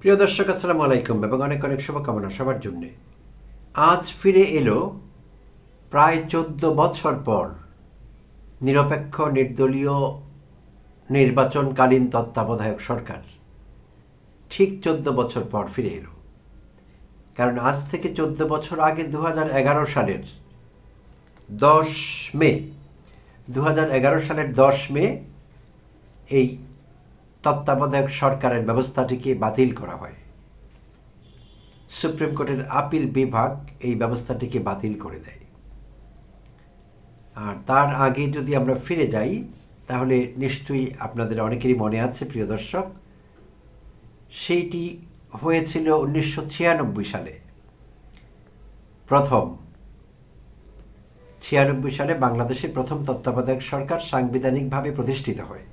প্রিয় দর্শক, আসসালামু আলাইকুম এবং অনেক অনেক শুভকামনা সবার জন্যে। আজ ফিরে এলো প্রায় চোদ্দ বছর পর নিরপেক্ষ, নির্দলীয়, নির্বাচনকালীন তত্ত্বাবধায়ক সরকার ঠিক চোদ্দ বছর পর ফিরে এলো। কারণ আজ থেকে চোদ্দ বছর আগে দু সালের দশ মে দু সালের দশ মে এই তত্ত্বাবধায়ক সরকারের ব্যবস্থাটিকে বাতিল করা হয়। সুপ্রিম কোর্টের আপিল বিভাগ এই ব্যবস্থাটিকে বাতিল করে দেয়। আর তার আগে যদি আমরা ফিরে যাই, তাহলে নিশ্চয়ই আপনাদের অনেকেরই মনে আছে, প্রিয় দর্শক, সেইটি হয়েছিল উনিশশো ছিয়ানব্বই সালে। প্রথম, ছিয়ানব্বই সালে বাংলাদেশের প্রথম তত্ত্বাবধায়ক সরকার সাংবিধানিকভাবে প্রতিষ্ঠিত হয়।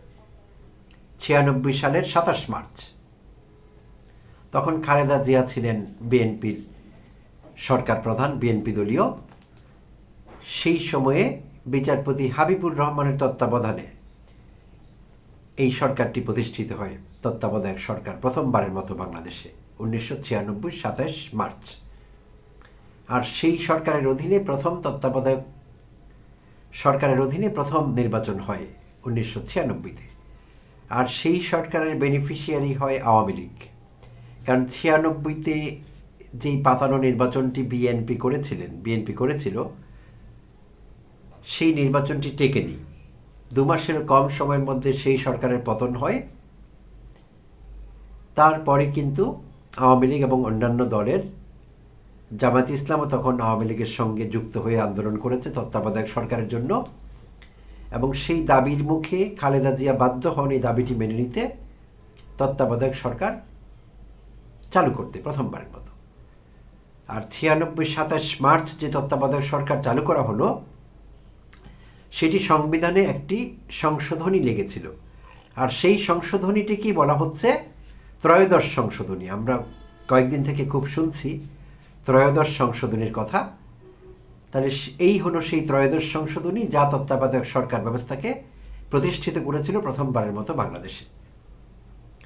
ছিয়ানব্বই সালের সাতাশ মার্চ। তখন খালেদা জিয়া ছিলেন বিএনপির সরকার প্রধান, বিএনপি দলীয়। সেই সময়ে বিচারপতি হাবিবুর রহমানের তত্ত্বাবধানে এই সরকারটি প্রতিষ্ঠিত হয়। তত্ত্বাবধায়ক সরকার প্রথমবারের মতো বাংলাদেশে, উনিশশো ছিয়ানব্বই সাতাশ মার্চ। আর সেই সরকারের অধীনে প্রথম তত্ত্বাবধায়ক সরকারের অধীনে প্রথম নির্বাচন হয় উনিশশো ছিয়ানব্বইতে। আর সেই সরকারের বেনিফিশিয়ারি হয় আওয়ামী লীগ। কারণ ছিয়ানব্বইতে যেই পাতানো নির্বাচনটি বিএনপি করেছিলেন বিএনপি করেছিল, সেই নির্বাচনটি টেকেনি। দু মাসের কম সময়ের মধ্যে সেই সরকারের পতন হয়। তারপরে কিন্তু আওয়ামী লীগ এবং অন্যান্য দলের জামায়াত ইসলামও তখন আওয়ামী লীগের সঙ্গে যুক্ত হয়ে আন্দোলন করেছে তত্ত্বাবধায়ক সরকারের জন্য। এবং সেই দাবির মুখে খালেদা জিয়া বাধ্য হন এই দাবিটি মেনে নিতে। তত্ত্বাবধায়ক সরকার চালু করতে প্রথমবারের মতো। আর ছিয়ানব্বই সাতাশ মার্চ যে তত্ত্বাবধায়ক সরকার চালু করা হলো, সেটি সংবিধানে একটি সংশোধনী লেগেছিল। আর সেই সংশোধনীটিকেই বলা হচ্ছে? ত্রয়োদশ সংশোধনী। আমরা কয়েকদিন থেকে খুব শুনছি, ত্রয়োদশ সংশোধনীর কথা। তাহলে এই হলো সেই ত্রয়োদশ সংশোধনী যা তত্ত্বাবধায়ক সরকার ব্যবস্থাকে প্রতিষ্ঠিত করেছিল প্রথমবারের মতো বাংলাদেশে।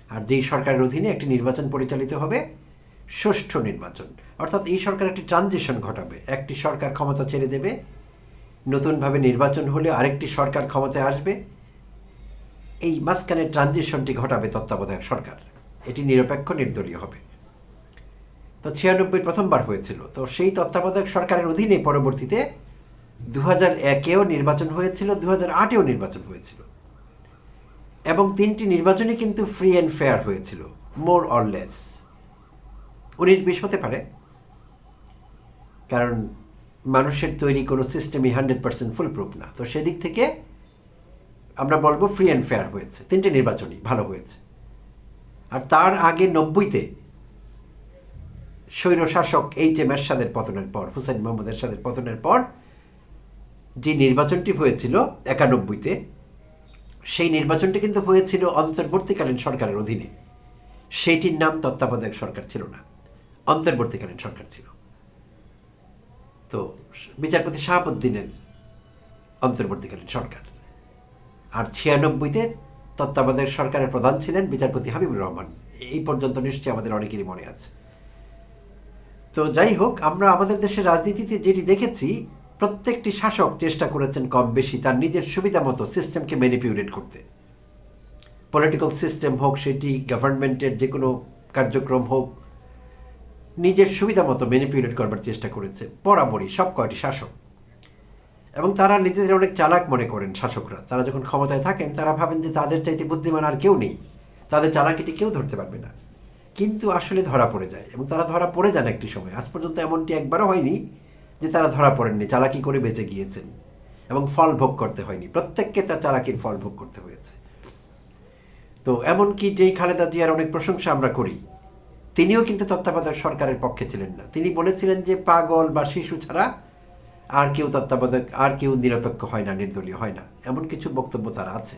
আর যেই সরকারের অধীনে একটি নির্বাচন পরিচালিত হবে, ষষ্ঠ নির্বাচন। অর্থাৎ এই সরকার একটি ট্রানজিশন ঘটাবে। একটি সরকার ক্ষমতা ছেড়ে দেবে, নতুনভাবে নির্বাচন হলে আরেকটি সরকার ক্ষমতায় আসবে। এই মাঝখানে ট্রানজিশনটি ঘটাবে তত্ত্বাবধায়ক সরকার। এটি নিরপেক্ষ, নির্দলীয় হবে। তো ছিয়ানব্বই প্রথমবার হয়েছিল। তো সেই তত্ত্বাবধায়ক সরকারের অধীনে পরবর্তীতে দু হাজার একেও নির্বাচন হয়েছিল দু হাজার আটেও নির্বাচন হয়েছিল। এবং তিনটি নির্বাচনই কিন্তু ফ্রি অ্যান্ড ফেয়ার হয়েছিল মোর অর লেস উনিশ বিশ হতে পারে। কারণ মানুষের তৈরি কোনো সিস্টেমই হান্ড্রেড পার্সেন্ট ফুল প্রুফ না। তো সেদিক থেকে আমরা বলব ফ্রি অ্যান্ড ফেয়ার হয়েছে। তিনটে নির্বাচনই ভালো হয়েছে। আর তার আগে নব্বইতে স্বৈরশাসক এইচ এম এরশাদের পতনের পর হুসেন মোহাম্মদ এরশাদের পতনের পর যে নির্বাচনটি হয়েছিল একানব্বইতে, সেই নির্বাচনটি কিন্তু হয়েছিল অন্তর্বর্তীকালীন সরকারের অধীনে। সেইটির নাম তত্ত্বাবধায়ক সরকার ছিল না। অন্তর্বর্তীকালীন সরকার ছিল। তো বিচারপতি শাহাবুদ্দিনের অন্তর্বর্তীকালীন সরকার। আর ছিয়ানব্বইতে তত্ত্বাবধায়ক সরকারের প্রধান ছিলেন বিচারপতি হাবিবুর রহমান। এই পর্যন্ত নিশ্চয়ই আমাদের অনেকেরই মনে আছে। তো যাই হোক, আমরা আমাদের দেশের রাজনীতিতে যেটি দেখেছি, প্রত্যেকটি শাসক চেষ্টা করেছেন কম বেশি তার নিজের সুবিধা মতো সিস্টেমকে ম্যানিপিউলেট করতে। পলিটিক্যাল সিস্টেম হোক, সেটি গভর্নমেন্টের যে কোনো কার্যক্রম হোক, নিজের সুবিধা মতো ম্যানিপুলেট করবার চেষ্টা করেছে, বরাবরই সব কয়টি শাসক। এবং তারা নিজেদের অনেক চালাক মনে করেন শাসকরা। তারা যখন ক্ষমতায় থাকেন, তারা ভাবেন যে তাদের চাইতে বুদ্ধিমান আর কেউ নেই। তাদের চালাকিটি কেউ ধরতে পারবে না। কিন্তু আসলে ধরা পড়ে যায় এবং তারা ধরা পড়ে যান একটি সময়। আজ পর্যন্ত এমনটি একবারও হয়নি যে তারা ধরা পড়েননি, চালাকি করে বেঁচে গিয়েছেন এবং ফল ভোগ করতে হয়নি। প্রত্যেককে তার চালাকির ফল ভোগ করতে হয়েছে। তো এমনকি যেই খালেদা জিয়ার অনেক প্রশংসা আমরা করি, তিনিও কিন্তু তত্ত্বাবধায়ক সরকারের পক্ষে ছিলেন না। তিনি বলেছিলেন যে পাগল বা শিশু ছাড়া আর কেউ তত্ত্বাবধায়ক, আর কেউ নিরপেক্ষ হয় না, নির্দলীয় হয় না। এমন কিছু বক্তব্য তারা আছে।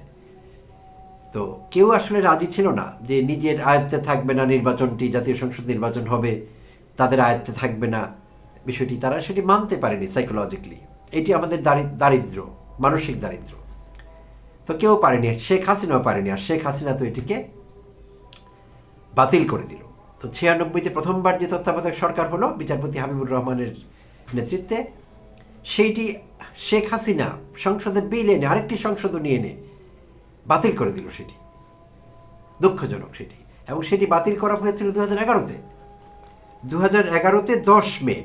তো কেউ আসলে রাজি ছিল না যে নিজের আয়ত্তে থাকবে না নির্বাচনটি, জাতীয় সংসদ নির্বাচন হবে, তাদের আয়ত্তে থাকবে না। বিষয়টি তারা সেটি মানতে পারেনি সাইকোলজিক্যালি এটি আমাদের দারিদ্র, মানসিক দারিদ্র। তো কেউ পারেনি, শেখ হাসিনাও পারেনি, আর শেখ হাসিনা তো এটিকে বাতিল করে দিল। তো ছিয়ানব্বইতে প্রথমবার যে তত্ত্বাবধায়ক সরকার হলো, বিচারপতি হাবিবুর রহমানের নেতৃত্বে, সেইটি শেখ হাসিনা সংসদে বিল এনে আরেকটি সংসদও নিয়ে এনে বাতিল করে দিল সেটি। দুঃখজনক সেটি। এবং সেটি বাতিল করা হয়েছিল দু হাজার এগারোতে। দু হাজার এগারোতে দশ মে।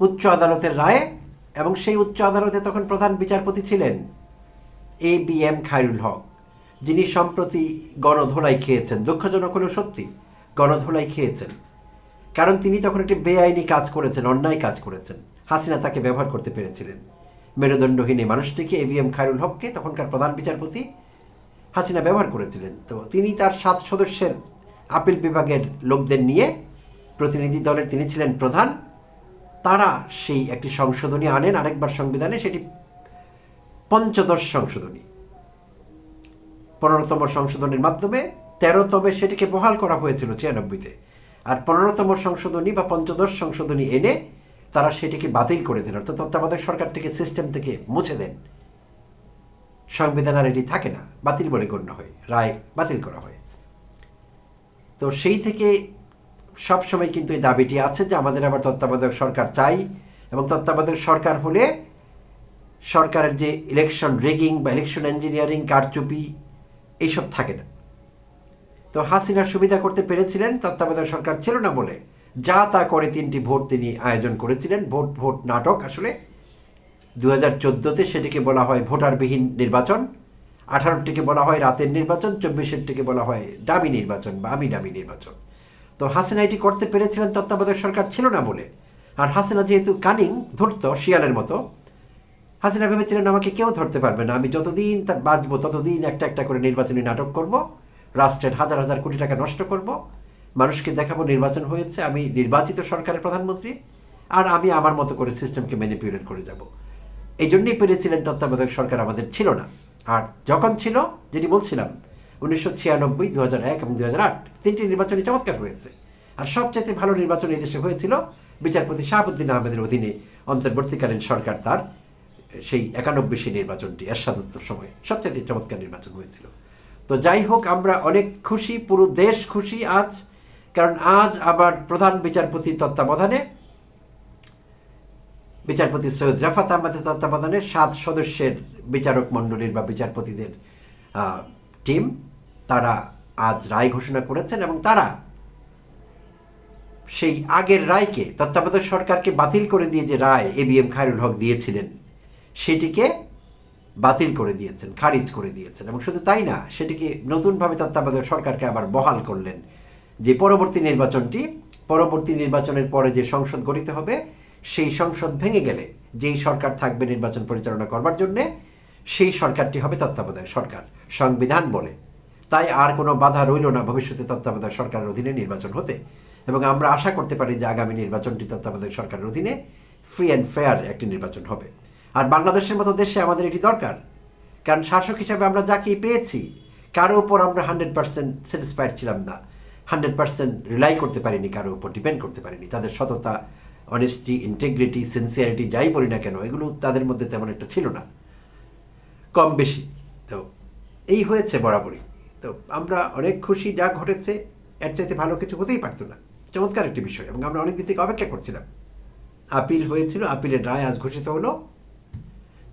উচ্চ আদালতের রায়ে এবং সেই উচ্চ আদালতে তখন প্রধান বিচারপতি ছিলেন A B M Khairul Haque, যিনি সম্প্রতি গণধোলাই খেয়েছেন। দুঃখজনক হলেও সত্যি, গণধোলাই খেয়েছেন। কারণ তিনি তখন একটি বেআইনি কাজ করেছেন, অন্যায় কাজ করেছেন। হাসিনা তাকে ব্যবহার করতে পেরেছিলেন। মেরুদণ্ডহীন এই মানুষটিকে এ এম খায়রুল হককে তখনকার প্রধান বিচারপতি হাসিনা ব্যবহার করেছিলেন। তো তিনি তার সাত সদস্যের আপিল বিভাগের লোকদের নিয়ে প্রতিনিধি দলের তিনি ছিলেন প্রধান। তারা সেই একটি সংশোধনী আনেন, আরেকবার সংবিধানে সেটি পঞ্চদশ সংশোধনী। পনেরোতম সংশোধনীর মাধ্যমে তেরোতমে সেটিকে বহাল করা হয়েছিল ছিয়ানব্বইতে। আর পনেরোতম সংশোধনী বা পঞ্চদশ সংশোধনী এনে তারা সেটিকে বাতিল করে দেন, অর্থাৎ তত্ত্বাবধায়ক সরকারটিকে সিস্টেম থেকে মুছে দেন। সংবিধান আর এটি থাকে না, বাতিল বলে গণ্য হয়, রায় বাতিল করা হয়। তো সেই থেকে সবসময় কিন্তু এই দাবিটি আছে যে আমাদের আবার তত্ত্বাবধায়ক সরকার চাই এবং তত্ত্বাবধায়ক সরকার হলে সরকারের যে ইলেকশন রেগিং বা ইলেকশন ইঞ্জিনিয়ারিং কারচুপি, এইসব থাকে না। তো হাসিনা সুবিধা করতে পেরেছিলেন, তত্ত্বাবধায়ক সরকার ছিল না বলে যা তা করে তিনটি ভোট তিনি আয়োজন করেছিলেন। ভোট ভোট নাটক আসলে দু হাজার চোদ্দোতে সেটিকে বলা হয় ভোটারবিহীন নির্বাচন, আঠারোটিকে বলা হয় রাতের নির্বাচন, চব্বিশেরটিকে বলা হয় ডামি নির্বাচন বা আমি ডামি নির্বাচন। তো হাসিনা এটি করতে পেরেছিলেন তত্ত্বাবধায়ক সরকার ছিল না বলে। আর হাসিনা যেহেতু কানিং ধরত, শিয়ালের মতো, হাসিনা ভেবেছিলেন, আমাকে কেউ ধরতে পারবে না, আমি যতদিন বাঁচবো, ততদিন একটা একটা করে নির্বাচনী নাটক করব, রাষ্ট্রের হাজার হাজার কোটি টাকা নষ্ট করব মানুষকে দেখাবো নির্বাচন হয়েছে, আমি নির্বাচিত সরকারের প্রধানমন্ত্রী, আর আমি আমার মতো করে সিস্টেমকে ম্যানিপুলেট করে যাব। এই জন্যই পেরেছিলেন তত্ত্বাবধায়ক সরকার আমাদের ছিল না। আর যখন ছিল, যেটি বলছিলাম, উনিশশো ছিয়ানব্বই দু হাজার এক এবং দু হাজার আট, তিনটি নির্বাচনী চমৎকার হয়েছে। আর সবচেয়ে ভালো নির্বাচন এই দেশে হয়েছিল, বিচারপতি শাহাবুদ্দিন আহমেদের অধীনে অন্তর্বর্তীকালীন সরকার তার, সেই একানব্বই সেই নির্বাচনটি, এরশাদ উত্তর সময়ে সবচেয়ে চমৎকার নির্বাচন হয়েছিল। তো যাই হোক, আমরা অনেক খুশি, পুরো দেশ খুশি আজ। কারণ আজ আবার প্রধান বিচারপতির তত্ত্বাবধানে, বিচারপতি সৈয়দ রাফাত আহমেদের তত্ত্বাবধানে সাত সদস্যের বিচারক মণ্ডলীর বা বিচারপতিদের টিম, তারা আজ রায় ঘোষণা করেছেন এবং তারা সেই আগের রায়কে, তত্ত্বাবধায়ক সরকারকে বাতিল করে দিয়ে যে রায় A B M Khairul Haque দিয়েছিলেন, সেটিকে বাতিল করে দিয়েছেন, খারিজ করে দিয়েছেন এবং শুধু তাই না, সেটিকে নতুনভাবে তত্ত্বাবধায়ক সরকারকে আবার বহাল করলেন যে পরবর্তী নির্বাচনটি পরবর্তী নির্বাচনের পরে যে সংসদ গঠিত হবে, সেই সংসদ ভেঙে গেলে, যেই সরকার থাকবে নির্বাচন পরিচালনা করবার জন্যে, সেই সরকারটি হবে তত্ত্বাবধায়ক সরকার, সংবিধান বলে। তাই আর কোনো বাধা রইল না ভবিষ্যতে তত্ত্বাবধায়ক সরকারের অধীনে নির্বাচন হতে। এবং আমরা আশা করতে পারি যে আগামী নির্বাচনটি তত্ত্বাবধায়ক সরকারের অধীনে ফ্রি অ্যান্ড ফেয়ার একটি নির্বাচন হবে। আর বাংলাদেশের মতো দেশে আমাদের এটি দরকার। কারণ শাসক হিসাবে আমরা যাকেই পেয়েছি, কারও উপর আমরা হান্ড্রেড পার্সেন্ট স্যাটিসফাইড ছিলাম না। হান্ড্রেড পার্সেন্ট রিলাই করতে পারিনি, কারও উপর ডিপেন্ড করতে পারিনি। তাদের সততা অনেস্টি ইন্টেগ্রিটি সিনসিয়ারিটি যাই বলি না কেন, এগুলো তাদের মধ্যে তেমন একটা ছিল না। কম বেশি। তো এই হয়েছে বরাবরই। তো আমরা অনেক খুশি যা ঘটেছে, এর চাইতে ভালো কিছু হতেই পারতো না। চমৎকার একটি বিষয়, এবং আমরা অনেক দিন থেকে অপেক্ষা করছিলাম। আপিল হয়েছিল, আপিলের রায় আজ ঘোষিত হলো।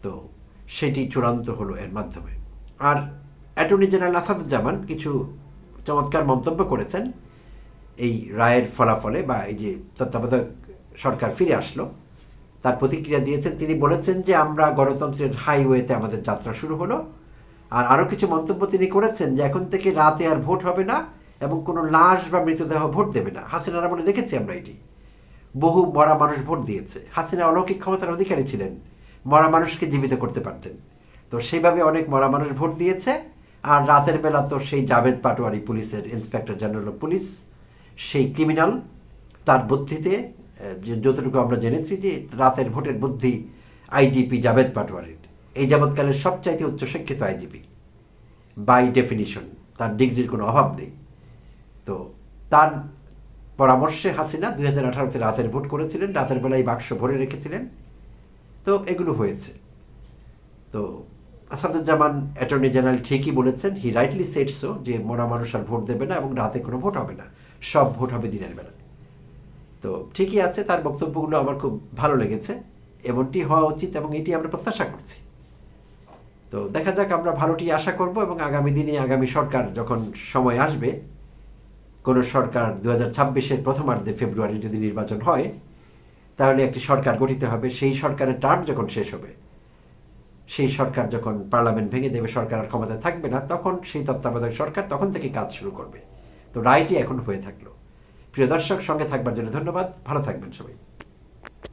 তো সেটি চূড়ান্ত হলো এর মাধ্যমে। আর অ্যাটর্নি জেনারেল আসাদুজ্জামান কিছু চমৎকার মন্তব্য করেছেন। এই রায়ের ফলাফলে বা এই যে তত্ত্বাবধায়ক সরকার ফিরে আসলো, তার প্রতিক্রিয়া দিয়েছেন। তিনি বলেছেন যে, আমরা গণতন্ত্রের হাইওয়েতে আমাদের যাত্রা শুরু হলো। আর আরও কিছু মন্তব্য তিনি করেছেন যে, এখন থেকে রাতে আর ভোট হবে না এবং কোনো লাশ বা মৃতদেহ ভোট দেবে না। হাসিনার আমলে দেখেছি আমরা এটি। বহু মরা মানুষ ভোট দিয়েছে। হাসিনা অলৌকিক ক্ষমতার অধিকারী ছিলেন। মরা মানুষকে জীবিত করতে পারতেন। তো সেইভাবে অনেক মরা মানুষ ভোট দিয়েছে। আর রাতের বেলা তো সেই জাভেদ পাটোয়ারি পুলিশের ইন্সপেক্টর জেনারেল অফ পুলিশ, সেই ক্রিমিনাল তার বুদ্ধিতে যতটুকু আমরা জেনেছি যে রাতের ভোটের বুদ্ধি আইজিপি জাভেদ পাটোয়ারির। এই যাবৎকালের সবচাইতে উচ্চশিক্ষিত আইজিপি বাই ডেফিনিশন তার ডিগ্রির কোনো অভাব নেই। তো তার পরামর্শে হাসিনা দুই হাজার আঠারোতে রাতের ভোট করেছিলেন, রাতের বেলায় বাক্স ভরে রেখেছিলেন। তো এগুলো হয়েছে। তো আসাদুজ্জামান অ্যাটর্নি জেনারেল ঠিকই বলেছেন হি রাইটলি সেট সো যে মরা মানুষ আর ভোট দেবে না এবং রাতে কোনো ভোট হবে না। সব ভোট হবে দিনের বেলা। তো ঠিকই আছে, তার বক্তব্যগুলো আমার খুব ভালো লেগেছে, এমনটি হওয়া উচিত এবং এটি আমরা প্রত্যাশা করছি। তো দেখা যাক আমরা ভালোটি আশা করব এবং আগামী দিনে আগামী সরকার যখন সময় আসবে, কোনো সরকার দু হাজার ছাব্বিশের প্রথমার্ধে ফেব্রুয়ারি যদি নির্বাচন হয়, তাহলে একটি সরকার গঠিত হবে। সেই সরকারের টার্ম যখন শেষ হবে সেই সরকার যখন পার্লামেন্ট ভেঙে দেবে, সরকার আর ক্ষমতায় থাকবে না, তখন সেই তত্ত্বাবধায়ক সরকার তখন থেকে কাজ শুরু করবে। তো রায়টি এখন হয়ে থাকল। প্রিয় দর্শক, সঙ্গে থাকবার জন্য ধন্যবাদ। ভালো থাকবেন সবাই।